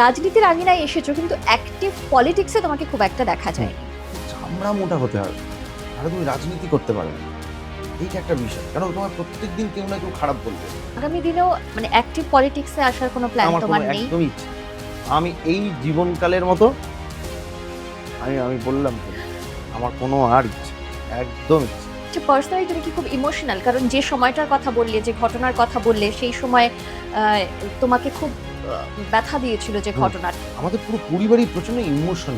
রাজনীতির আঙিনায় এসেছ কিন্তু অ্যাক্টিভ পলিটিক্সে তোমাকে খুব একটা দেখা যায়। চামড়া মোটা হতে হবে। তাহলে তুমি রাজনীতি করতে পারবে না। এইটা একটা বিষয়। কারণ তোমার প্রত্যেক দিন কেউ না কেউ খারাপ বলবে। আগামী দিনেও মানে অ্যাক্টিভ পলিটিক্সে আসার কোনো প্ল্যান তোমার নেই? একদমই আমি এই জীবনকালের মতো আমি আমি বললাম আমার কোনো আর ইচ্ছে একদম ইচ্ছে নেই। আচ্ছা পার্সোনালি তুমি কি খুব ইমোশনাল কারণ যে সময়টার কথা বললে যে ঘটনার কথা বললে সেই সময় তোমাকে খুব ব্যথা দিয়েছিল যে ঘটনা আমাদের পুরো পরিবারই প্রচণ্ড ইমোশন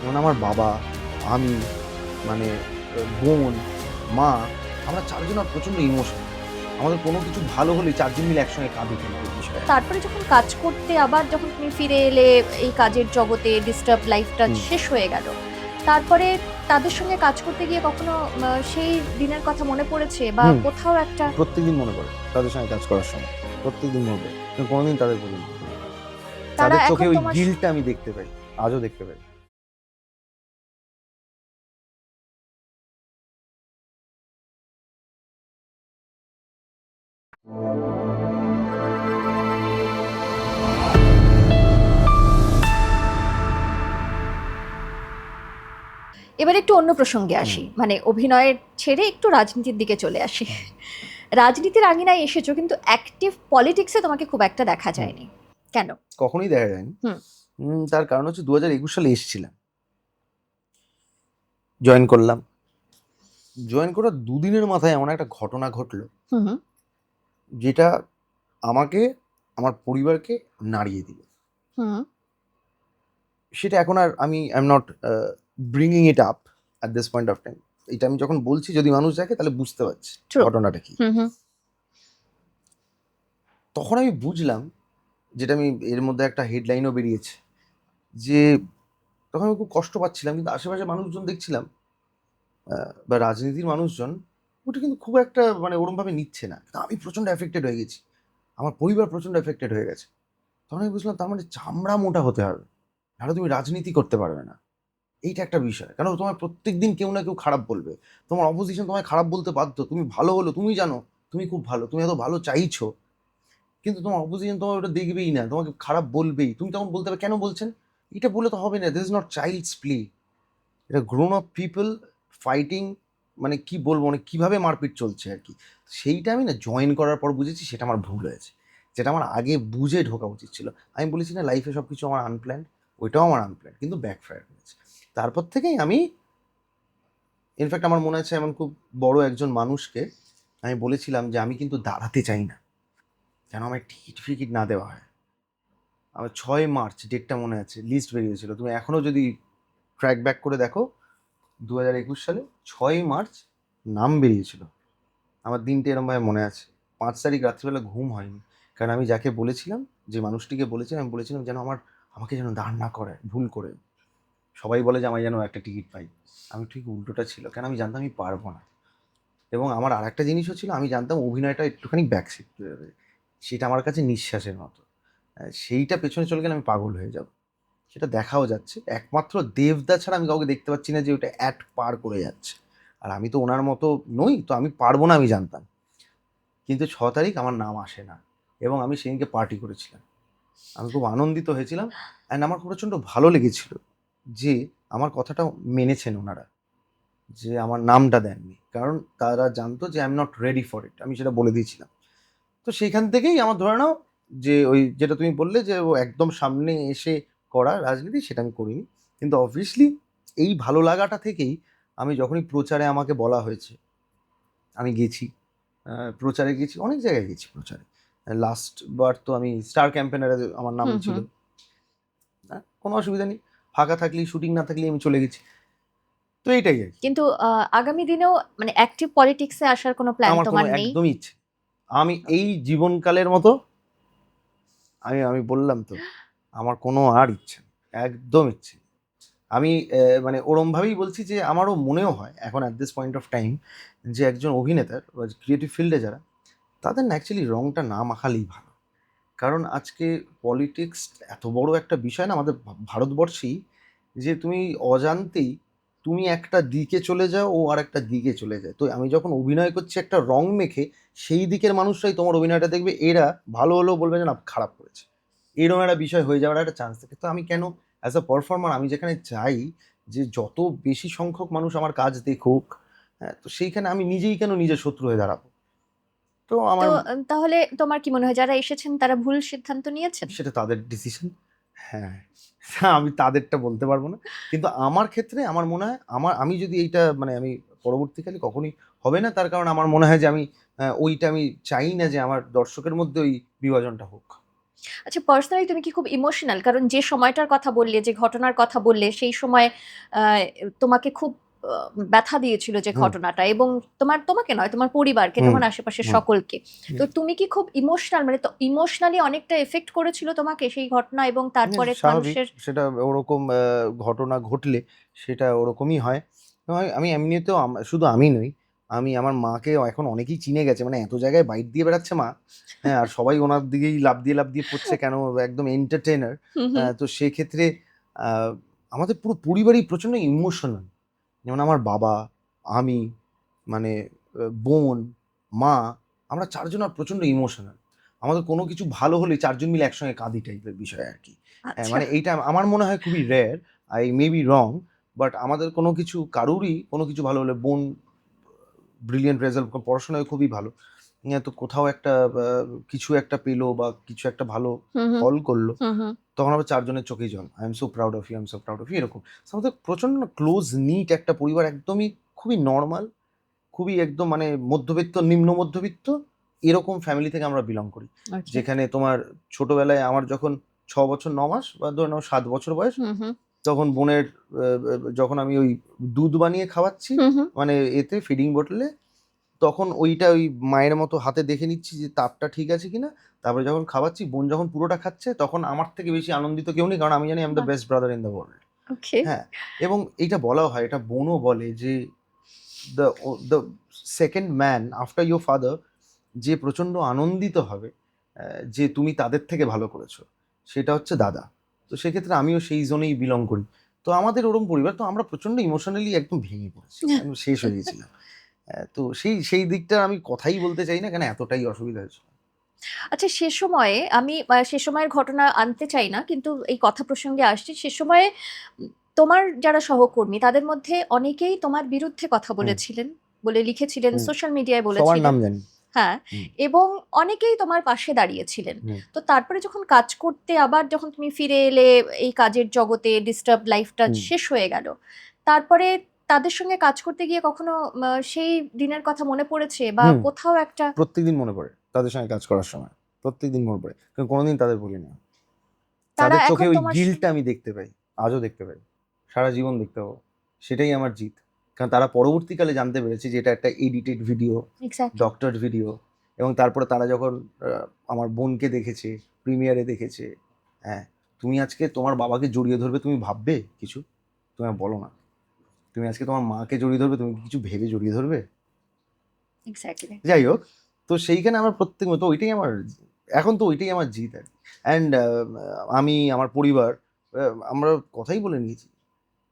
যেমন আমার বাবা আমি মানে বোন মা আমরা চারজন আর প্রচণ্ড ইমোশন। আমাদের কোনো কিছু ভালো হলে চারজন মিলে একসঙ্গে কাঁদি বিষয়ে? তারপরে যখন কাজ করতে আবার যখন তুমি ফিরে এলে এই কাজের জগতে ডিস্টার্ব লাইফটা শেষ হয়ে গেল। তারপরে তাদের সঙ্গে কাজ করতে গিয়ে কখনো সেই দিনের কথা মনে পড়েছে? বা কোথাও একটা প্রত্যেকদিন মনে পড়ে তাদের সঙ্গে কাজ করার সময়। প্রত্যেকদিন মনে পড়ে। কোনোদিন তাদের বলিনি। তারা তাদের চোখে ওই গিলটা আমি দেখতে পাই। আজও দেখতে পাই। এবার একটু অন্য প্রসঙ্গে আসি। মানে অভিনয়ের ছেড়ে একটু রাজনীতির দিকে চলে আসি। রাজনীতির আঙিনায় এসেছ কিন্তু অ্যাক্টিভ পলিটিক্সে তোমাকে খুব একটা দেখা যায়নি। কেন? কখনোই দেখা যায়নি। হুম। তার কারণ হচ্ছে দু হাজার একুশ সালে এসেছিলাম। জয়েন করলাম। জয়েন করার দুদিনের মাথায় এমন একটা ঘটনা ঘটলো যেটা আমাকে আমার পরিবারকে নাড়িয়ে দিল। সেটা এখন আর আমি I am not bringing it up at this point of time এটা আমি যখন বলছি যদি মানুষ দেখে তাহলে বুঝতে পারছি. ঘটনাটা কি। তখন আমি বুঝলাম যেটা আমি এর মধ্যে একটা হেডলাইনও বেরিয়েছে, যে তখন আমি খুব কষ্ট পাচ্ছিলাম, কিন্তু আশেপাশে মানুষজন দেখছিলাম বা রাজনীতির মানুষজন, ওটা কিন্তু খুব একটা মানে ওরমভাবে নিচ্ছে না। কিন্তু আমি প্রচণ্ড এফেক্টেড হয়ে গেছি, আমার পরিবার প্রচণ্ড এফেক্টেড হয়ে গেছে। তখন আমি বুঝলাম, তার মানে চামড়া মোটা হতে হবে, নাহলে তুমি রাজনীতি করতে পারবে না। এইটা একটা বিষয়, কেন তোমার প্রত্যেক দিন কেউ না কেউ খারাপ বলবে। তোমার অপোজিশন তোমায় খারাপ বলতে বাধ্য, তুমি ভালো হলো, তুমি জানো, তুমি খুব ভালো, তুমি এত ভালো চাইছো কিন্তু তোমার অপোজিশন তোমার ওটা দেখবেই না, তোমাকে খারাপ বলবেই। তুমি তখন বলতে হবে কেন বলছেন? এটা বলে তো হবে না this is not child's play এটা গ্রোন আপ পিপল ফাইটিং মানে কি বলব মানে কীভাবে মারপিট চলছে আর কি। সেইটা আমি না জয়েন করার পর বুঝেছি, সেটা আমার ভুল হয়েছে। যেটা আমার আগে বুঝে ঢোকা উচিত ছিল। আমি বলেছি না লাইফে সব কিছু আমার আনপ্ল্যান ওইটাও আমার আনপ্ল্যান কিন্তু ব্যাকফায়ার হয়েছে। তারপর থেকেই আমি ইনফ্যাক্ট আমার মনে আছে এমন খুব বড় একজন মানুষকে আমি বলেছিলাম যে আমি কিন্তু দাঁড়াতে চাই না। যেন আমার টিকিট ফিকিট না দেওয়া হয়। আমার ছয় মার্চ ডেটটা মনে আছে, লিস্ট বেরিয়েছিল। তুমি এখনও যদি ট্র্যাক ব্যাক করে দেখো দু হাজার একুশ সালে ছয় মার্চ নাম বেরিয়েছিল। আমার দিনটা এরমভাবে মনে আছে। পাঁচ তারিখ রাত্রিবেলা ঘুম হয়নি। কারণ আমি যাকে বলেছিলাম, যে মানুষটিকে বলেছিলাম, আমি বলেছিলাম যেন আমার, আমাকে যেন দাঁড় না করে ভুল করে। সবাই বলে যে আমায় যেন একটা টিকিট পাই। আমি ঠিক উল্টোটা ছিল। কেন আমি জানতাম আমি পারব না। এবং আমার আর একটা জিনিসও ছিল, আমি জানতাম অভিনয়টা একটুখানি ব্যাকসিট সেটা আমার কাছে নিঃশ্বাসের মতো। সেইটা পেছনে চলে গেলে আমি পাগল হয়ে যাব। সেটা দেখাও যাচ্ছে। একমাত্র দেবদা ছাড়া আমি কাউকে দেখতে পাচ্ছি না যে ওটা অ্যাট পার করে যাচ্ছে। আর আমি তো ওনার মতো নই, তো আমি পারব না আমি জানতাম। কিন্তু ছ তারিখ আমার নাম আসে না এবং আমি সেদিনকে পার্টি করেছিলাম। আমি খুব আনন্দিত হয়েছিলাম অ্যান্ড আমার প্রচণ্ড ভালো লেগেছিল যে আমার কথাটা মেনেছেন ওনারা। যে আমার নামটা দেননি। কারণ তারা জানতো যে I am not ready for it আমি সেটা বলে দিয়েছিলাম। তো সেইখান থেকেই আমার ধরে নাও যে ওই যেটা তুমি বললে যে ও একদম সামনে এসে করা রাজনীতি সেটা আমি করিনি। কিন্তু অবভিয়াসলি এই ভালো লাগাটা থেকেই আমি যখনই প্রচারে আমাকে বলা হয়েছে আমি গেছি। প্রচারে গেছি অনেক জায়গায় গেছি প্রচারে। লাস্ট বার তো আমি স্টার ক্যাম্পেনারে আমার নাম ছিল। না, কোনো অসুবিধা নেই। ফাঁকা থাকলেই শুটিং না থাকলেই আমি চলে গেছি। তো এইটাই আর কি। কিন্তু আগামী দিনেও মানে অ্যাক্টিভ পলিটিক্সে আসার কোনো প্ল্যান তোমার নেই? একদমই ইচ্ছে। আমি এই জীবনকালের মতো আমি আমি বললাম তো, আমার কোনো আর ইচ্ছে একদম ইচ্ছে আমি মানে ওরমভাবেই বলছি যে আমারও মনেও হয় এখন at this point of time যে একজন অভিনেতার বা ক্রিয়েটিভ ফিল্ডে যারা, তাদের না অ্যাকচুয়ালি রংটা না মাখালেই ভালো। কারণ আজকে পলিটিক্স এত বড় একটা বিষয় না, আমাদের ভারতবর্ষেই যে তুমি অজান্তেই তুমি একটা দিকে চলে যাও ও আর একটা দিকে চলে যায়। তো আমি যখন অভিনয় করছি একটা রং মেখে সেই দিকের মানুষরাই তোমার অভিনয়টা দেখবে এরা ভালো হলেও বলবে যে না খারাপ করেছে। এরকম একটা বিষয় হয়ে যাওয়ার একটা চান্স থাকে। তো আমি কেন অ্যাজ আ পারফর্মার আমি যেখানে চাই যে যত বেশি সংখ্যক মানুষ আমার কাজ দেখুক হ্যাঁ তো সেইখানে আমি নিজেই কেন নিজের শত্রু হয়ে দাঁড়াবো? তো আমার তাহলে তোমার কি মনে হয় যারা এসেছেন তারা ভুল সিদ্ধান্ত নিয়েছেন? সেটা তাদের ডিসিশন হ্যাঁ আমি তাদেরটা বলতে পারব না। কিন্তু আমার ক্ষেত্রে আমার মনে হয়, আমার, আমি যদি এইটা মানে আমি পরবর্তীকালে কখনই হবে না, তার কারণ আমার মনে হয় যে আমি ওইটা আমি চাই না যে আমার দর্শকের মধ্যে ওই বিভাজনটা হোক। আচ্ছা পার্সোনালি তুমি কি খুব ইমোশনাল কারণ যে সময়টার কথা বললে, যে ঘটনার কথা বললে, সেই সময় তোমাকে খুব ব্যথা দিয়েছিল যে ঘটনাটা এবং তোমার তোমাকে নয় তোমার পরিবারকে তোমার আশেপাশের সকলকে। তো তুমি কি খুব ইমোশনাল মানে তো ইমোশনালি অনেকটা এফেক্ট করেছিল তোমাকে সেই ঘটনা এবং তারপরে হ্যাঁ, মানুষের সেটা ওরকম ঘটনা ঘটলে সেটা ওরকমই হয়। আমি এমনিতেও শুধু আমি নই আমি আমার মাকে এখন অনেকেই চিনে গেছে মানে এত জায়গায় বাইট দিয়ে বেড়াচ্ছে মা হ্যাঁ আর সবাই ওনার দিকেই লাভ দিয়ে লাভ দিয়ে পড়ছে কেন একদম এন্টারটেনার তো সেক্ষেত্রে আমাদের পুরো পরিবারই প্রচণ্ড ইমোশনাল যেমন আমার বাবা আমি মানে বোন মা আমরা চারজন আর প্রচণ্ড ইমোশনাল আমাদের কোনো কিছু ভালো হলে চারজন মিলে একসঙ্গে কাঁদি টাইপের বিষয় আর কি। আচ্ছা। মানে এইটা আমার মনে হয় খুবই rare I may be wrong but আমাদের কোনো কিছু কারুরই কোনো কিছু ভালো হলে বোন ব্রিলিয়েন্ট রেজাল্ট পড়াশোনায় খুবই ভালো। তো কোথাও একটা কিছু একটা পেল বা কিছু একটা ভালো ফল করল। তখন আবার চারজনের চোখেই জল। I am so proud of you I am so proud of you এরকম। আমাদের প্রচণ্ড ক্লোজ নিট একটা পরিবার একদমই খুবই নর্মাল খুবই একদম মানে মধ্যবিত্ত নিম্ন মধ্যবিত্ত এরকম ফ্যামিলি থেকে আমরা বিলং করি। আচ্ছা। যেখানে তোমার ছোটবেলায় আমার যখন ছ বছর ন মাস বা ধরে নাও সাত বছর বয়স তখন বোনের যখন আমি ওই দুধ বানিয়ে খাওয়াচ্ছি মানে এতে ফিডিং বোটলে তখন ওইটা ওই মায়ের মতো হাতে দেখে নিচ্ছি যে তাপটা ঠিক আছে কিনা। তারপরে যখন খাওয়াচ্ছি বোন যখন পুরোটা খাচ্ছে তখন আমার থেকে বেশি আনন্দিত কেউ নেই কারণ আমি জানি আমি the best brother in the world হ্যাঁ এবং এইটা বলা হয় এটা বোনও বলে যে the the second man after your father যে প্রচণ্ড আনন্দিত হবে যে তুমি তাদের থেকে ভালো করেছ সেটা হচ্ছে দাদা। তো সেক্ষেত্রে আমিও সেই জোনেই বিলং করি। তো আমাদের ওরম পরিবার তো আমরা প্রচণ্ড ইমোশনালি একদম ভেঙে পড়েছি। শেষ হয়ে গেছিলাম তো সেই সেই দিকটা আমি কথাই বলতে চাই না কেন এতটাই অসুবিধা হয়েছিল আচ্ছা সে সময়ে আমি সে সময়ের ঘটনা আনতে চাই না কিন্তু এই কথা প্রসঙ্গে আসছি সে সময়ে তোমার যারা সহকর্মী তাদের মধ্যে অনেকেই তোমার বিরুদ্ধে কথা বলেছিলেন বলে লিখেছিলেন সোশ্যাল মিডিয়ায় বলেছিলেন। হ্যাঁ এবং অনেকেই তোমার পাশে দাঁড়িয়েছিলেন। তো তারপরে যখন কাজ করতে আবার যখন তুমি ফিরে এলে এই কাজের জগতে ডিস্টার্ব লাইফটা শেষ হয়ে গেল তারপরে তাদের সঙ্গে কাজ করতে গিয়ে কখনো সেই দিনের কথা মনে পড়েছে? বা কোথাও একটা প্রত্যেকদিন মনে পড়ে তাদের সঙ্গে কাজ করার সময়। প্রত্যেকদিন মনে পড়ে। কোনোদিন তাদের বলি না তাদের চোখে ওই গিলটা আমি দেখতে পাই আজও দেখতে পাই। সারা জীবন দেখতে পাবো। সেটাই আমার জিত। কারণ তারা পরবর্তীকালে জানতে পেরেছে যে এটা একটা এডিটেড ভিডিও ডক্টর ভিডিও এবং তারপরে তারা যখন আমার বোনকে দেখেছে প্রিমিয়ারে দেখেছে হ্যাঁ তুমি আজকে তোমার বাবাকে জড়িয়ে ধরবে তুমি ভাববে কিছু? তুমি বলো না। তুমি আজকে তোমার মাকে জড়িয়ে ধরবে তুমি কিছু ভেবে জড়িয়ে ধরবে? এক্স্যাক্টলি যাই হোক তো সেইখানে আমার প্রত্যেক তো ওইটাই আমার এখন তো ওইটাই আমার জিত আর অ্যান্ড আমি আমার পরিবার আমরা কথাই বলে নিয়েছি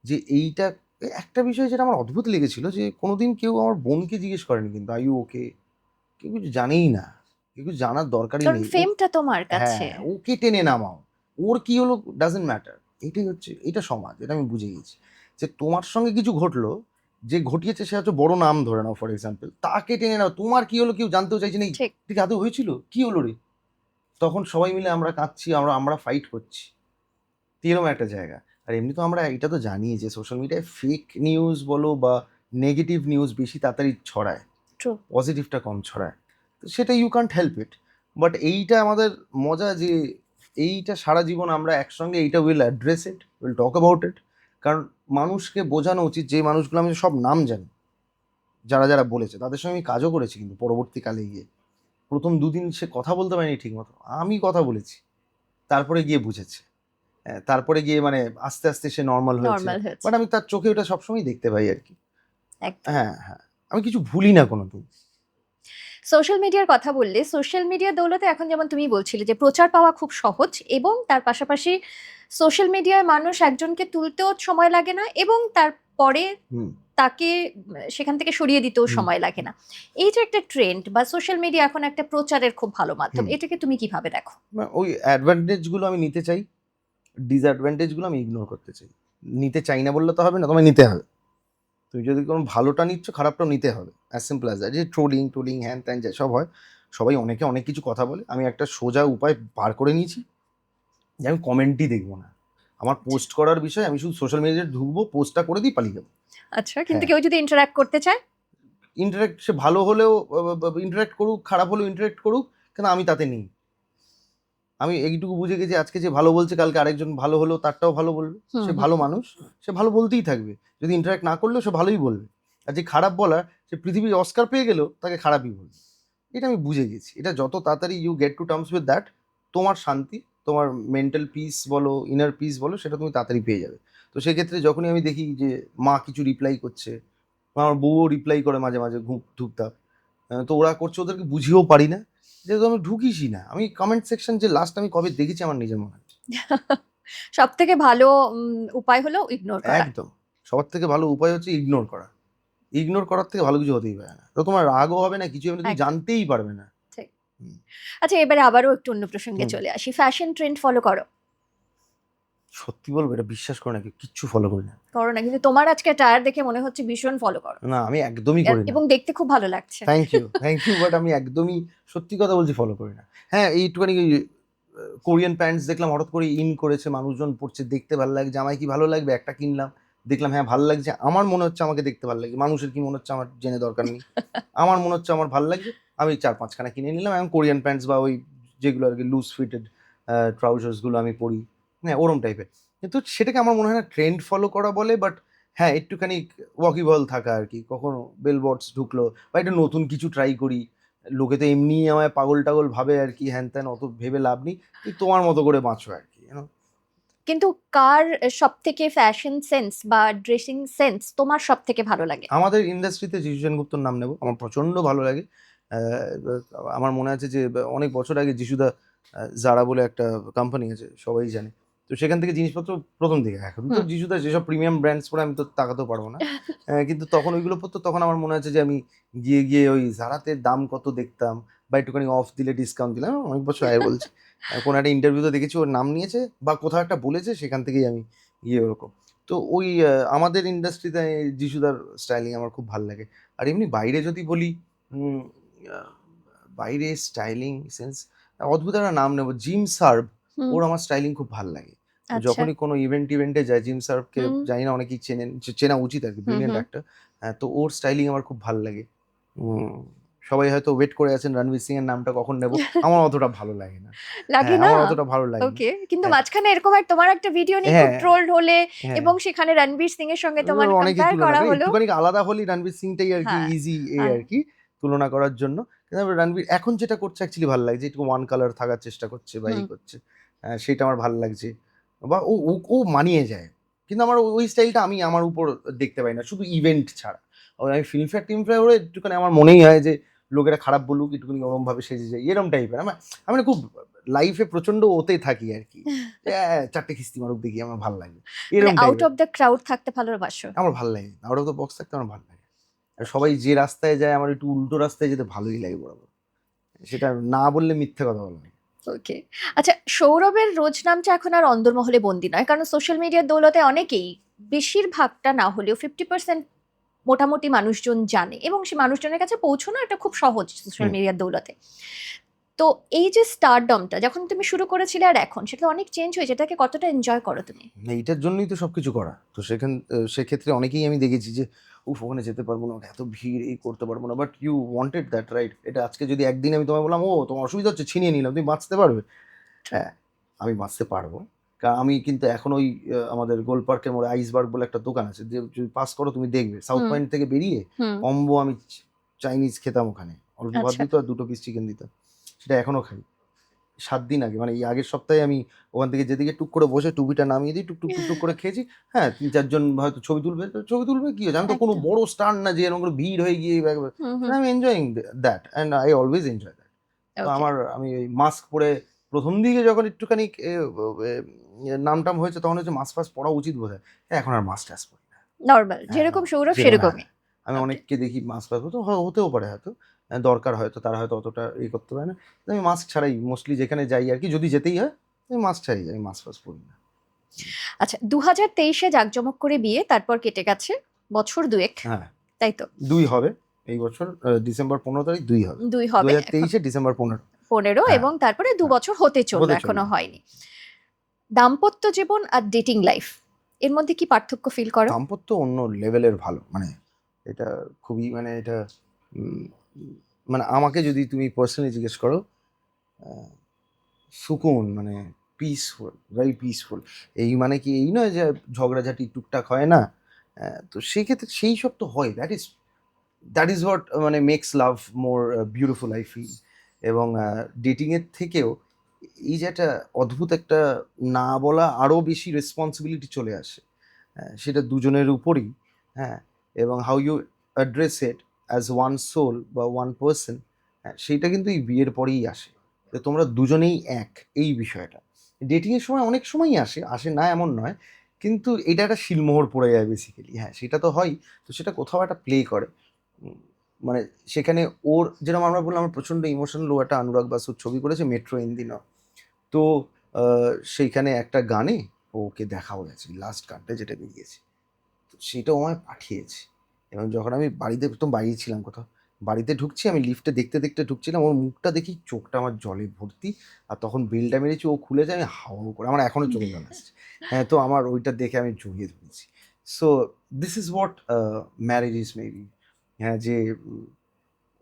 যে এইটা একটা বিষয় যেটা আমার অদ্ভুত লেগেছিল যে কোনোদিন কেউ আমার বোনকে জিজ্ঞেস করেনি কিন্তু আই ওকে কেউ কিছু জানেই না কেউ কিছু জানার দরকারই নেই। ফেমটা তোমার কাছে। হ্যাঁ ওকে টেনে নামাও। ওর কি হলো ডাজেন্ট ম্যাটার এটাই হচ্ছে এটা সমাজ এটা আমি বুঝে গেছি। যে তোমার সঙ্গে কিছু ঘটলো যে ঘটিয়েছে সে হচ্ছে বড় নাম ধরে নাও ফর এক্সাম্পল তাকে টেনে নাও। তোমার কি হলো কেউ জানতেও চাইছে না ঠিক। আদৌ হয়েছিল? কি হলো রে? তখন সবাই মিলে আমরা কাঁদছি আমরা আমরা ফাইট করছি। এরকম একটা জায়গা। আর এমনি তো আমরা এটা তো জানি যে সোশ্যাল মিডিয়ায় ফেক নিউজ বলো বা নেগেটিভ নিউজ বেশি তাড়াতাড়ি ছড়ায়. পজিটিভটা কম ছড়ায়। তো সেটা you can't help it but এইটা আমাদের মজা যে এইটা সারা জীবন আমরা একসঙ্গে এইটা will address it will talk about it কারণ মানুষকে বোঝানো উচিত যে মানুষগুলো আমি সব নাম জানি। যারা যারা বলেছে তাদের সঙ্গে আমি কাজও করেছি কিন্তু পরবর্তীকালে গিয়ে। প্রথম দুদিন সে কথা বলতে পারেনি ঠিক মতো আমি কথা বলেছি তারপরে গিয়ে বুঝেছে। হ্যাঁ, তারপরে গিয়ে মানে আস্তে আস্তে সে নর্মাল হয়েছে। বাট আমি তার চোখে ওটা সবসময় দেখতে পাই আর কি। হ্যাঁ হ্যাঁ। আমি কিছু ভুলি না কোনো দিন সোশ্যাল মিডিয়ার কথা বললে সোশ্যাল মিডিয়ার দৌলতে এখন যেমন তুমি বলছিলে যে প্রচার পাওয়া খুব সহজ এবং তার পাশাপাশি সোশ্যাল মিডিয়ায় মানুষ একজনকে তুলতেও সময় লাগে না এবং তারপরে তাকে সেখান থেকে সরিয়ে দিতেও সময় লাগে না। এই যে একটা ট্রেন্ড বা সোশ্যাল মিডিয়া এখন একটা প্রচারের খুব ভালো মাধ্যম এটাকে তুমি কীভাবে দেখো? ওই অ্যাডভান্টেজগুলো আমি নিতে চাই ডিসঅ্যাডভান্টেজগুলো আমি ইগনোর করতে চাই। নিতে চাই না বললে তো হবে না তোমায় নিতে হবে। তুমি যদি কোনো ভালোটা নিচ্ছ খারাপটাও নিতে হবে অ্যাজ সিম্পল অ্যাজ যে ট্রোলিং টোলিং হ্যান ত্যান যা সব হয় সবাই অনেকে অনেক কিছু কথা বলে। আমি একটা সোজা উপায় বার করে নিয়েছি যে আমি কমেন্টই দেখব না। আমার পোস্ট করার বিষয় আমি শুধু সোশ্যাল মিডিয়ায় ঢুকবো পোস্টটা করে দিই পালিয়ে যাব। আচ্ছা কিন্তু হ্যাঁ। কেউ যদি ইন্টারাক্ট করতে চায়? ইন্টারাক্ট সে ভালো হলেও ইন্টারাক্ট করুক খারাপ হলেও ইন্টারাক্ট করুক কিন্তু আমি তাতে নেই? আমি এইটুকু বুঝে গেছি আজকে যে ভালো বলছে কালকে আরেকজন ভালো হলেও তারটাও ভালো বলবে। সে ভালো মানুষ সে ভালো বলতেই থাকবে। যদি ইন্টারাক্ট না করলেও সে ভালোই বলবে। আর যে খারাপ বলার সে পৃথিবীর অস্কার পেয়ে গেলেও তাকে খারাপই বলবে। এটা আমি বুঝে গেছি। এটা যত তাড়াতাড়ি you get to terms with that তোমার শান্তি তোমার মেন্টাল পিস বলো ইনার পিস বলো সেটা তুমি তাড়াতাড়ি পেয়ে যাবে। তো সেক্ষেত্রে যখনই আমি দেখি যে মা কিছু রিপ্লাই করছে বা আমার বউও রিপ্লাই করে মাঝে মাঝে ঘুম ধুপধাপ তো ওরা করছে ওদেরকে বুঝিয়েও পারি না যেহেতু আমি ঢুকিসই না। আমি কমেন্ট সেকশন যে লাস্ট আমি কবে দেখেছি আমার নিজের মনে হয়। সব থেকে ভালো উপায় হলো ইগনোর করা। একদম। সবার থেকে ভালো উপায় হচ্ছে ইগনোর করা। ইগনোর করার থেকে ভালো কিছু হতেই পারে না। তো তোমার রাগও হবে না কিছু হবে না তুমি জানতেই পারবে না। আচ্ছা এবারে আবারও একটু অন্য প্রসঙ্গে চলে আসি। ফ্যাশন ট্রেন্ড ফলো করো। সত্যি বলব এটা বিশ্বাস করে নাকি কিচ্ছু ফলো করি না। করো না কিন্তু তোমার আজকে টায়ার দেখে মনে হচ্ছে ভীষণ ফলো করো। না আমি একদমই করি না। এবং দেখতে খুব ভালো লাগছে। Thank you thank you but আমি একদমই সত্যি কথা বলছি ফলো করি না। হ্যাঁ এইটুখানি কোরিয়ান প্যান্টস দেখলাম হঠাৎ করে ইন করেছে মানুষজন পড়ছে দেখতে ভালো লাগছে আমায় কি ভালো লাগবে? একটা কিনলাম দেখলাম হ্যাঁ ভালো লাগছে। আমার মনে হচ্ছে আমাকে দেখতে ভালো লাগছে। মানুষের কি মনে হচ্ছে আমার জেনে দরকার নেই। আমার মনে হচ্ছে আমার ভালো লাগছে। আমি চার পাঁচখানা কিনে নিলাম এবং কোরিয়ান প্যান্টস বা ওই যেগুলো আর কি লুজ ফিটেড ট্রাউজার্সগুলো আমি পরি। হ্যাঁ ওরম টাইপের কিন্তু সেটাকে আমার মনে হয় না ট্রেন্ড ফলো করা বলে বাট হ্যাঁ একটুখানি ওয়াকিবল থাকা আর কি। কখনো বেলবটস ঢুকলো বা একটা নতুন কিছু ট্রাই করি লোকে তো এমনি আমায় পাগল টাগল ভাবে আর কি হ্যান ত্যান অত ভেবে লাভ নেই। তোমার মতো করে বাঁচো আর কি কিন্তু কার সব থেকে ফ্যাশন সেন্স বা ড্রেসিং সেন্স তোমার সব থেকে ভালো লাগে? আমাদের ইন্ডাস্ট্রিতে যিশু সেনগুপ্তর নাম নেব। আমার প্রচণ্ড ভালো লাগে। আমার মনে আছে যে অনেক বছর আগে যিশুদা জারা বলে একটা কোম্পানি আছে সবাই জানে। তো সেখান থেকে জিনিসপত্র প্রথম দিকে। এখন তো। যিশুদা যেসব প্রিমিয়াম ব্র্যান্ডস পরে আমি তো তাকাতেও পারব না। কিন্তু তখন ওইগুলো পরতো তখন আমার মনে আছে যে আমি গিয়ে গিয়ে ওই জারাতে দাম কত দেখতাম বা একটুখানি অফ দিলে ডিসকাউন্ট দিলাম অনেক বছর আগে বলছি। কোনো একটা ইন্টারভিউতে দেখেছি ওর নাম নিয়েছে বা কোথাও একটা বলেছে সেখান থেকেই আমি গিয়ে ওরকম। তো ওই আমাদের ইন্ডাস্ট্রিতে যিশুদার স্টাইলিং আমার খুব ভালো লাগে। আর এমনি বাইরে যদি বলি বাইরে স্টাইলিং সেন্স অদ্ভুত একটা নাম নেব জিম সার্ভ। ওর আমার স্টাইলিং খুব ভালো লাগে। আচ্ছা। যখনই কোনো ইভেন্ট ইভেন্টে যায় জিম সার্ভকে। জানি না অনেকেই চেনেন চেনা উচিত আর কি ব্রিলিয়েন্ট হুম। একটা হ্যাঁ তো ওর স্টাইলিং আমার খুব ভালো লাগে। সবাই হয়তো ওয়েট করে আছেন রণবীর সিং এর নামটা কখন নেব আমার অতটা ভালো লাগে না। লাগে হ্যাঁ, না? আমার অতটা ভালো লাগে ওকে কিন্তু হ্যাঁ। মাঝখানে এরকম এক তোমার একটা ভিডিও নিয়ে খুব হ্যাঁ। ট্রোলড হলে হ্যাঁ। এবং সেখানে রণবীর সিং এর সঙ্গে তোমার কম্পেয়ার করা হলো। একটুখানি আলাদা হলেই রণবীর সিংটাই আর কি হ্যাঁ, ইজি এই হ্যাঁ। আর কি। তুলনা করার জন্য। কিন্তু রণবীর এখন যেটা করছে অ্যাকচুয়ালি ভালো লাগছে একটু ওয়ান কালার থাকার চেষ্টা করছে বা এই করছে। হ্যাঁ, সেটা আমার ভালো লাগছে। বা ও ও- মানিয়ে যায়। কিন্তু আমার ওই স্টাইলটা আমি আমার উপর দেখতে পাই না শুধু ইভেন্ট ছাড়া। আমি ফিল্মফেয়ার টিমফেয়ার হলে একটুখানি আমার মনেই হয় যে লোকেরা খারাপ বলুক একটুখানি ওরম ভাবে সেজে যায় এরম টাইপের আমার আমি না খুব লাইফে প্রচণ্ড ওতে থাকি আর কি চারটে কিস্তি মারুক দেখি আমার ভালো লাগে। এরকম আউট অফ দ্য ক্রাউড থাকতে ভালোবাসো। আমার ভালো লাগে আউট অফ দ্য বক্স থাকতে আমার ভালো লাগে সবাই যে রাস্তায় যায় আমার একটু উল্টো রাস্তায় যেতে ভালোই লাগে বরাবর। সেটা না বললে মিথ্যে কথা বলা ওকে আচ্ছা সৌরভের রোজ নামটা এখন আর অন্দরমহলে বন্দি নয় কারণ সোশ্যাল মিডিয়ার দৌলতে অনেকেই বেশিরভাগটা না হলেও ফিফটি পার্সেন্ট মোটামুটি মানুষজন জানে এবং সে মানুষজনের কাছে পৌঁছানো এটা খুব সহজ সোশ্যাল মিডিয়ার দৌলতে। তো এই যে স্টারডমটা যখন তুমি শুরু করেছিলে আর এখন সেটা অনেক চেঞ্জ হয়েছে এটাকে কতটা এনজয় করো তুমি? না, এইটার জন্যই তো সবকিছু করা। তো সেখান সেক্ষেত্রে অনেকেই আমি দেখেছি যে উফ ওখানে যেতে পারব না এত ভিড় এই করতে পারব না। But you wanted that right এটা আজকে যদি একদিন আমি তোমায় বললাম ও তোমার অসুবিধা হচ্ছে ছিনিয়ে নিলাম তুমি বাঁচতে পারবে। হ্যাঁ আমি বাঁচতে পারব। কারণ আমি কিন্তু এখন ওই আমাদের গোল পার্কের মোড়ে আইসবার্গ বলে একটা দোকান আছে যে যদি পাস করো তুমি দেখবে। সাউথ পয়েন্ট থেকে বেরিয়ে কম্বো আমি চাইনিজ খেতাম ওখানে। অল্প ভাত আচ্ছা। দিত আর দুটো পিস চিকেন দিত সেটা এখনও খাই। সাত দিন আগে মানে এই আগের সপ্তাহে আমি ওখান থেকে যেদিকে টুক করে বসে টুপিটা নামিয়ে দিই টুক টুক টুক টুক করে খেয়েছি। হ্যাঁ তিন চারজন হয়তো ছবি তুলবে ছবি তুলবে কি হয়েছে? আমি তো কোনো। বড় স্টার না যে এরকম করে ভিড় হয়ে গিয়ে হুম আমি enjoying that and I always enjoy that তো আমার আমি ওই মাস্ক পরে প্রথম দিকে যখন একটুখানি এ, এ, নাম টাম হয়েছে তখন হচ্ছে মাস্ক ফাস্ক পরা উচিত বোধ হয় এখন আর মাস্ক টাস্ক পরি না। নর্মাল হ্যাঁ, যেরকম হ্যাঁ, সৌরভ সেরকমই। আমি অনেককে দেখি মাস্ক হ- হতেও পারে হয়তো। দরকার হয়তো তারা হয়তো অতটা ই করতে পারে না। আমি মাস্ক ছাড়াই মোস্টলি যেখানে যাই আর কি যদি যেতেই হয় আমি মাস্ক ছাড়াই আমি মাস্ক ফাস্ক পরি না। আচ্ছা দু হাজার তেইশে জাঁকজমক করে বিয়ে তারপর কেটে গেছে বছর দুয়েক। হ্যাঁ। তাই তো? দুই হবে এই বছর ডিসেম্বর পনেরো তারিখ দুই হবে। দুই দু হবে হাজার তেইশে ডিসেম্বর পনেরো। পনেরো হ্যাঁ। এবং তারপরে দু বছর হতে চলল এখনও হয়নি। দাম্পত্য জীবন আর ডেটিং লাইফ এর মধ্যে কি পার্থক্য ফিল করো? দাম্পত্য অন্য লেভেলের ভালো মানে এটা খুবই মানে এটা মানে আমাকে যদি তুমি পার্সোনালি জিজ্ঞেস করো সুকুন মানে পিসফুল ভেরি পিসফুল এই মানে কি এই নয় যে ঝগড়াঝাটি টুকটাক হয় না? তো সেই ক্ষেত্রে সেই সব তো হয় that is that is what মানে makes love more beautiful I feel এবং ডেটিংয়ের থেকেও এই যে একটা অদ্ভুত একটা না বলা আরও বেশি রেসপন্সিবিলিটি চলে আসে। সেটা দুজনের উপরই হ্যাঁ এবং how you address it as one soul বা ওয়ান পার্সন হ্যাঁ সেইটা কিন্তু এই বিয়ের পরেই আসে। যে তোমরা দুজনেই এক, এই বিষয়টা। ডেটিংয়ের সময় অনেক সময়ই আসে আসে না এমন নয়, কিন্তু এটা একটা শিলমোহর পড়ে যায় বেসিক্যালি হ্যাঁ সেটা তো হয়, তো সেটা কোথাও একটা প্লে করে। মানে সেখানে ওর, যেরকম আমরা বললাম, আমার প্রচণ্ড ইমোশনাল ও একটা অনুরাগ বাসুর ছবি করেছে মেট্রো ইন্দিন তো সেইখানে একটা গানে ওকে দেখা হয়েছে লাস্ট গানটা যেটা বেরিয়েছে। তো সেটা ও আমায় পাঠিয়েছে। এবং যখন আমি বাড়িতে তো বাইরে ছিলাম কোথাও বাড়িতে ঢুকছি আমি লিফটে দেখতে দেখতে ঢুকছিলাম ওর মুখটা দেখি চোখটা আমার জলে ভর্তি আর তখন বেলটা মেরেছি ও খুলে যায় আমি হাওয়া করে আমার এখনও চোখে জল আসছে। হ্যাঁ তো আমার ওইটা দেখে আমি জড়িয়ে ধরেছি। So this is what marriage is maybe হ্যাঁ যে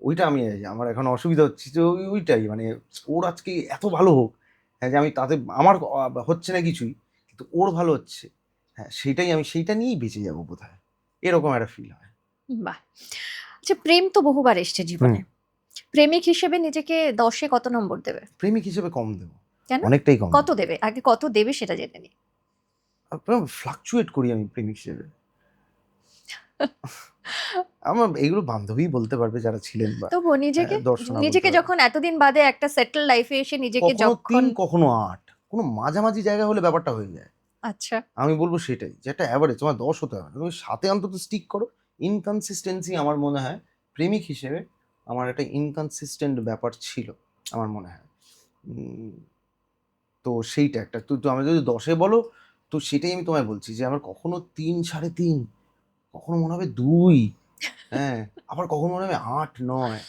ওইটা আমি আমার এখন অসুবিধা হচ্ছে যে ওই ওইটাই মানে ওর আজকে এত ভালো হোক হ্যাঁ যে আমি তাতে আমার হচ্ছে না কিছুই কিন্তু ওর ভালো হচ্ছে হ্যাঁ সেইটাই আমি সেইটা নিয়েই বেঁচে যাব বোধ হয় এরকম একটা ফিল হয়। বাহ। আচ্ছা প্রেম তো বহুবার এসছে জীবনে। প্রেমিক হিসেবে নিজেকে দশে কত নম্বর দেবে? প্রেমিক হিসেবে কম দেবো। কেন? অনেকটাই কম। কত দেবে? আগে কত দেবে সেটা জেনে নি। ফ্লাকচুয়েট করি আমি প্রেমিক হিসেবে। আমার এগুলো বান্ধবী বলতে পারবে যারা ছিলেন বা তবু নিজেকে নিজেকে যখন এতদিন বাদে একটা সেটেল লাইফে এসে নিজেকে যখন কখনো আট। কোনো মাঝামাঝি জায়গা হলে ব্যাপারটা হয়ে যায়। আচ্ছা। আমি বলব সেটাই যেটা অ্যাভারেজ তোমার দশ হতে হবে তুমি সাথে অন্তত স্টিক করো। ইনকনসিস্টেন্সি আমার মনে হয় প্রেমিক হিসেবে আমার একটা ইনকনসিস্টেন্ট ব্যাপার ছিল আমার মনে হয়। তো সেইটা একটা। তো আমি যদি দশে বলো তো সেটাই আমি তোমায় বলছি যে আমার কখনো তিন সাড়ে তিন কখনো মনে হবে দুই হ্যাঁ আবার কখনো মনে হবে আট নয়।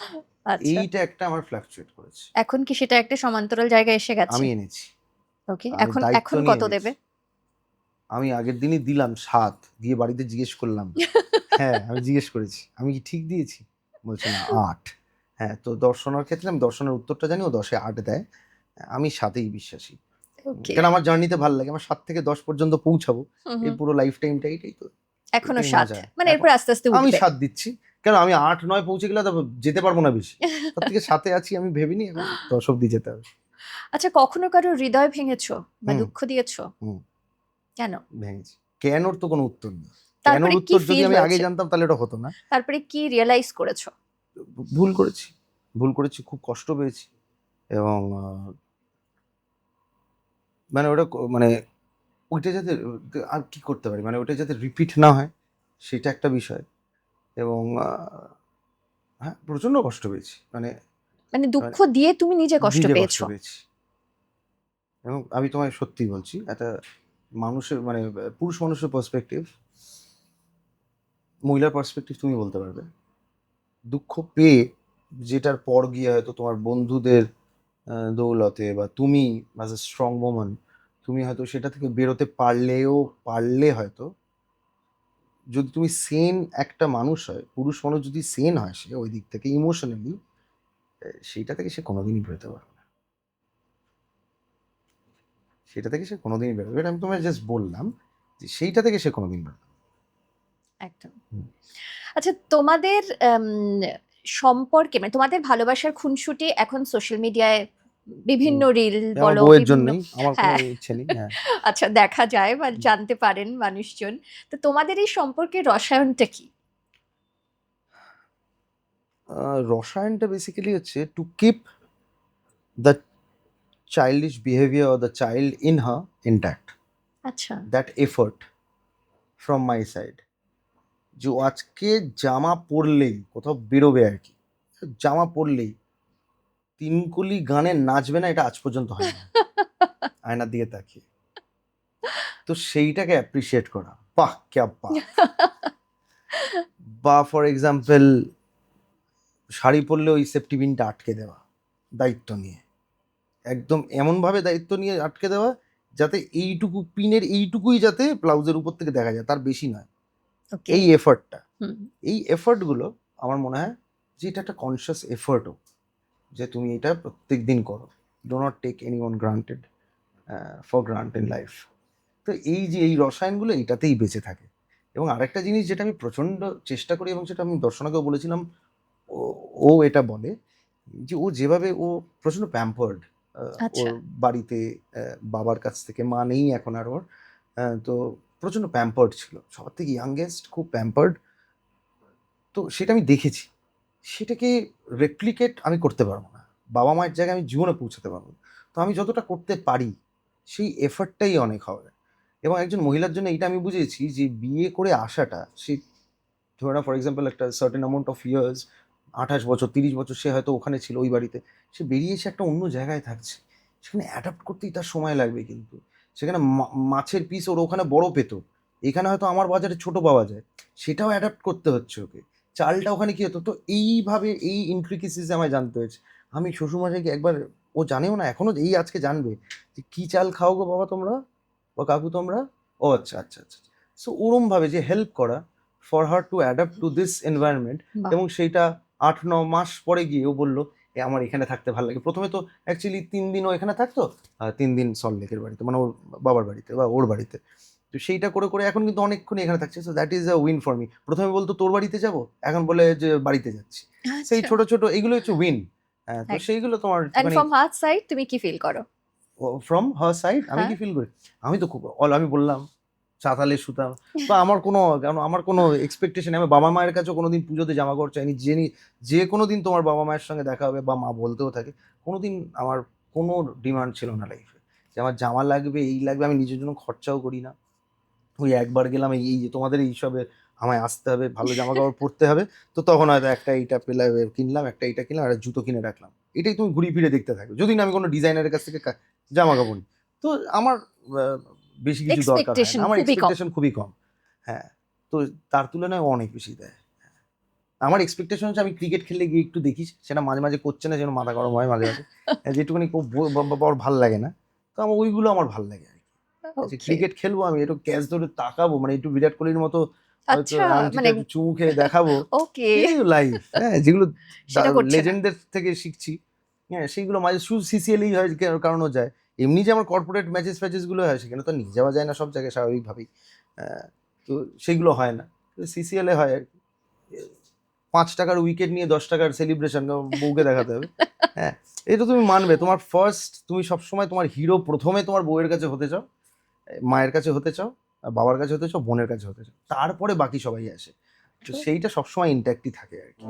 আচ্ছা। এইটা একটা আমার ফ্ল্যাকচুয়েট করেছে। এখন কি সেটা একটা সমান্তরাল জায়গায় এসে গেছে? আমি এনেছি। ওকে এখন এখন কত দেবে? আমি আগের দিনই দিলাম সাত দিয়ে বাড়িতে জিজ্ঞেস করলাম। হ্যাঁ আমি জিজ্ঞেস করেছি। আমি কি ঠিক দিয়েছি? বলছে না আট। হ্যাঁ তো দর্শনের ক্ষেত্রে আমি দর্শনের উত্তরটা জানি ও দশে আট দেয়। আমি সাতেই বিশ্বাসী। কেন আমার জার্নিতে ভালো লাগে? আমার সাত থেকে দশ পর্যন্ত পৌঁছাবো। এই পুরো লাইফ টাইমটা এইটাই তো। এখনও সাত। মানে এরপর আস্তে আস্তে আমি সাত দিচ্ছি। কেন আমি আট নয় পৌঁছে গেলে তো যেতে পারব না বেশি। তার থেকে সাথে আছি আমি ভেবিনি এখন দশ অব্দি যেতে হবে। আচ্ছা কখনো কারও হৃদয় ভেঙেছো বা দুঃখ দিয়েছ। কেন? ভেঙেছি। কেনর তো কোনো উত্তর নেই। তারপরে কি যদি আমি আগে জানতাম তাহলে এটা হতো না। তারপরে কি রিয়েলাইজ করেছ? ভুল করেছি। ভুল করেছি খুব কষ্ট পেয়েছি এবং মানে ওটা মানে ওইটা যাতে আর কি করতে পারি? মানে ওটা যাতে রিপিট না হয় সেটা একটা বিষয়। এবং হ্যাঁ প্রচণ্ড কষ্ট পেয়েছি। মানে মানে দুঃখ দিয়ে তুমি নিজে কষ্ট পেয়েছি? এবং আমি তোমায় সত্যি বলছি একটা মানুষের মানে পুরুষ মানুষের পার্সপেক্টিভ মহিলার পার্সপেক্টিভ তুমি বলতে পারবে দুঃখ পেয়ে যেটার পর গিয়ে হয়তো তোমার বন্ধুদের দৌলতে বা তুমি অ্যাজ এ স্ট্রং ওম্যান তুমি হয়তো সেটা থেকে বেরোতে পারলেও, পারলে হয়তো যদি তুমি সেন একটা মানুষ হয়, পুরুষ মানুষ যদি সেন হয় সে ওই দিক থেকে ইমোশনালি সেইটা থেকে সে কোনোদিনই বেরোতে পারবে না সেটা থেকে সে কোনোদিনই বেরোবে এটা আমি তোমায় জাস্ট বললাম যে সেইটা থেকে সে কোনোদিন বেরোবে। একদম। আচ্ছা তোমাদের সম্পর্কে মানে তোমাদের ভালোবাসার খুনসুটি এখন সোশ্যাল মিডিয়ায় বিভিন্ন রিল বলো হ্যাঁ। হ্যাঁ। আচ্ছা দেখা যায় বা জানতে পারেন মানুষজন। তো তোমাদের এই সম্পর্কে রসায়নটা কি? রসায়নটা বেসিক্যালি হচ্ছে to keep the childish behaviour or the child in her intact আচ্ছা। That effort from my side যে আজকে জামা পরলেই কোথাও বেরোবে আর কি। জামা পরলেই তিনকুলি গানে নাচবে না এটা আজ পর্যন্ত হয় না আয়নার দিকে তাকিয়ে। তো সেইটাকে অ্যাপ্রিসিয়েট করা। বাহ ক্যা বাহ! বা ফর এক্সাম্পল শাড়ি পরলে ওই সেফটি পিনটা আটকে দেওয়া দায়িত্ব নিয়ে। একদম এমনভাবে দায়িত্ব নিয়ে আটকে দেওয়া যাতে এইটুকু পিনের এইটুকুই যাতে ব্লাউজের উপর থেকে দেখা যায়। তার বেশি নয়। এই এফার্টটা। এই এফার্টগুলো আমার মনে হয় যে এটা একটা কনসিয়াস এফার্টও যে তুমি এটা প্রত্যেক দিন করো do not take any one granted for grant in life তো এই যে এই রসায়নগুলো এইটাতেই বেঁচে থাকে। এবং আরেকটা জিনিস যেটা আমি প্রচণ্ড চেষ্টা করি এবং সেটা আমি দর্শনাকেও বলেছিলাম ও ও এটা বলে যে ও যেভাবে ও প্রচণ্ড প্যাম্পার্ড আচ্ছা। ওর বাড়িতে বাবার কাছ থেকে মা নেই এখন আর ওর তো প্রচণ্ড প্যাম্পার্ড ছিল। সবার থেকে ইয়াংগেস্ট খুব প্যাম্পার্ড তো সেটা আমি দেখেছি। সেটাকে রেপ্লিকেট আমি করতে পারব না। বাবা মায়ের জায়গায় আমি জীবনে পৌঁছাতে পারব না। তো আমি যতটা করতে পারি, সেই এফার্টটাই অনেক হবে। এবং একজন মহিলার জন্য এটা আমি বুঝেছি যে বিয়ে করে আসাটা, সে ধরে না ফর এক্সাম্পল একটা সার্টেন অ্যামাউন্ট অফ ইয়ার্স আঠাশ বছর, তিরিশ বছর সে হয়তো ওখানে ছিল ওই বাড়িতে। সে বেরিয়ে এসে একটা অন্য জায়গায় থাকছে। সেখানে অ্যাডাপ্ট করতেই তার সময় লাগবে কিন্তু। সেখানে মা- মাছের পিস ওর ওখানে বড় পেতো। এখানে হয়তো আমার বাজারে ছোট পাওয়া যায়। সেটাও অ্যাডাপ্ট করতে হচ্ছে ওকে। চালটা ওখানে কি হতো? তো এইভাবে এই ইন্ট্রিকেসিস আমায় জানতে হয়েছে। আমি শ্বশুরমশাইকে একবার ও জানেও না এখনও এই আজকে জানবে যে কি চাল খাও গো বাবা তোমরা? বা কাকু তোমরা? ও আচ্ছা আচ্ছা আচ্ছা সো ওরমভাবে যে হেল্প করা for her to adapt to this environment এবং সেইটা আট ন মাস পরে গিয়ে ও বলল আমার এখানে থাকতে ভালো লাগে। প্রথমে তো অ্যাকচুয়ালি তিন দিন ও এখানে থাকতো আর তিন দিন সল্লেকের বাড়িতে মানে ওর বাবার বাড়িতে বা ওর বাড়িতে। তো সেইটা করে করে এখন কিন্তু অনেকক্ষণ এখানে থাকছে। So that is a win for me প্রথমে বলতো তোর বাড়িতে যাব? এখন বলে যে বাড়িতে যাচ্ছি। সেই আচ্ছা। ছোট ছোট এইগুলো হচ্ছে উইন তো সেইগুলো তোমার ফ্রম হার্ট সাইড তুমি কি ফিল করো? ফ্রম হার সাইড আমি কি হ্যাঁ। ফিল করি? আমি তো খুব অল আমি বললাম চাতালে সুতাম বা আমার কোনো, কারণ আমার কোনো এক্সপেকটেশন আমি বাবা মায়ের কাছেও কোনোদিন পুজোতে জামা কাপড় চাইনি। যে নি- যে কোনো দিন তোমার বাবা মায়ের সঙ্গে দেখা হবে বা মা বলতেও থাকে কোনো দিন আমার কোনো ডিমান্ড ছিল না লাইফে যে আমার জামা লাগবে, এই লাগবে, আমি নিজের জন্য খরচাও করি না। ওই একবার গেলাম, এই যে তোমাদের এইসবে আমায় আসতে হবে, ভালো জামা কাপড় পরতে হবে, তো তখন হয়তো একটা এইটা পেলে কিনলাম, একটা এইটা কিনলাম একটা জুতো কিনে রাখলাম। এটাই তুমি ঘুরিয়ে ফিরে দেখতে থাকবে। যদি না আমি কোনো ডিজাইনারের কাছ থেকে জামা কাপড় তো আমার বেশি কিছু দরকার হয় না। আমার খুবই কম। এক্সপেকটেশন খুবই কম। হ্যাঁ তো তার তুলনায় ও অনেক বেশি দেয়। আমার এক্সপেকটেশন হচ্ছে আমি ক্রিকেট খেললে গিয়ে একটু দেখি সেটা মাঝে মাঝে করছে না যেন মাথা গরম হয় মাঝে মাঝে। যেটুকুনি খুব ব- ব- ব- ভালো লাগে না। তো আমার ওইগুলো আমার ভালো লাগে আর কি। Okay. ক্রিকেট খেলব আমি একটু ক্যাচ ধরে তাকাবো মানে একটু বিরাট কোহলির মতো হয়তো আচ্ছা মানে একটু চুমু খেয়ে দেখাবো। ওকে লাইফ হ্যাঁ যেগুলো সেটা করছে না। লেজেন্ডদের থেকে শিখছি। হ্যাঁ সেইগুলো মাঝে শুধু সিসিএলই হয় কারণও যায়। এমনি যে আমার কর্পোরেট ম্যাচেস ফ্যাচেসগুলো হয় সেখানে তো নিয়ে যাওয়া যায় না সব জায়গায় স্বাভাবিকভাবেই। তো সেগুলো হয় না। সিসিএলে হয় আর কি। পাঁচ টাকার উইকেট নিয়ে দশ টাকার সেলিব্রেশন বউকে দেখাতে হবে। হ্যাঁ এটা তুমি মানবে। তোমার ফার্স্ট তুমি সবসময় তোমার হিরো প্রথমে তোমার বউয়ের কাছে হতে চাও মায়ের কাছে হতে চাও বাবার কাছে হতে চাও বোনের কাছে হতে চাও। তারপরে বাকি সবাই আসে। তো True. সেইটা সবসময় ইন্ট্যাক্টই থাকে আর কি।